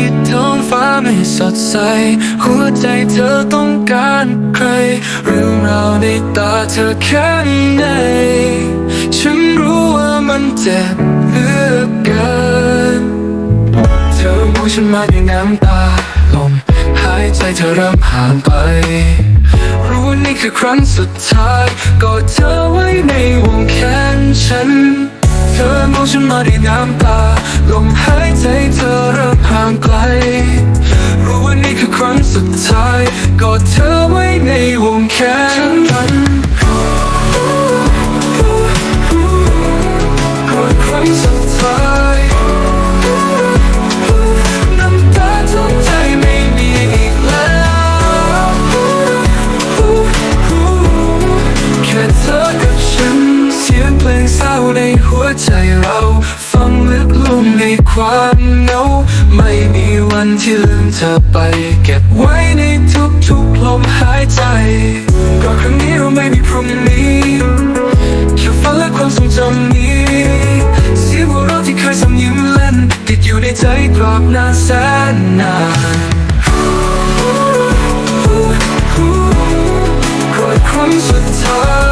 ที่ท้องฟ้าไม่สดใส หัวใจเธอต้องการใคร เรื่องราวในตาเธอแค่ไหนฉันรู้ว่ามันเจ็บเหลือเกิน เธอมองฉันมาด้วยน้ำตาลมหายใจเธอเริ่มห่างไป รู้ว่านี่คือครั้งสุดท้ายกอดเธอไว้ในวงแขนฉัน เธอมองฉันมาด้วยน้ำตาลมหายใจเธอางไกล รู้ว่านี่คือครั้งสุดท้าย กอดเธอไว้ในวงแขนฉันกอดครั้งสุดท้ายน้ำตาทุกใจไม่มีอีกแล้วแค่เธอกับฉันเสียงเพลงเศร้าในหัวใจเรา ฟังลึกลงในความเหงา ไม่มีวันที่ลืมเธอไป เก็บไว้ในทุกๆลมหายใจ ก็ครั้งนี้เราไม่มีพรุ่งนี้แค่ฝันและความทรงจำนี้เสียงหัวเราะที่เคยส่งยิ้มเล่น ติดอยู่ในใจตราบนานแสนนานกอดครั้งสุดท้าย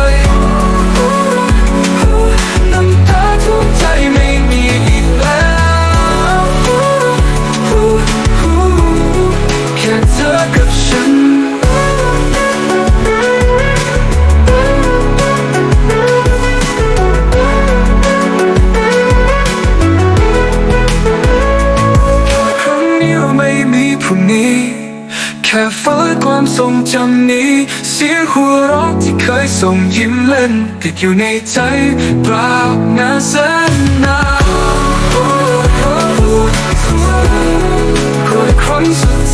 เราไม่มีพรุ่งนี้ แค่ฝันความทรงจำนี้ เสียงหัวเราะที่เคยส่งยิ้มเล่น ติดอยู่ในใจปราบนานแสนนานกอดครั้งสุด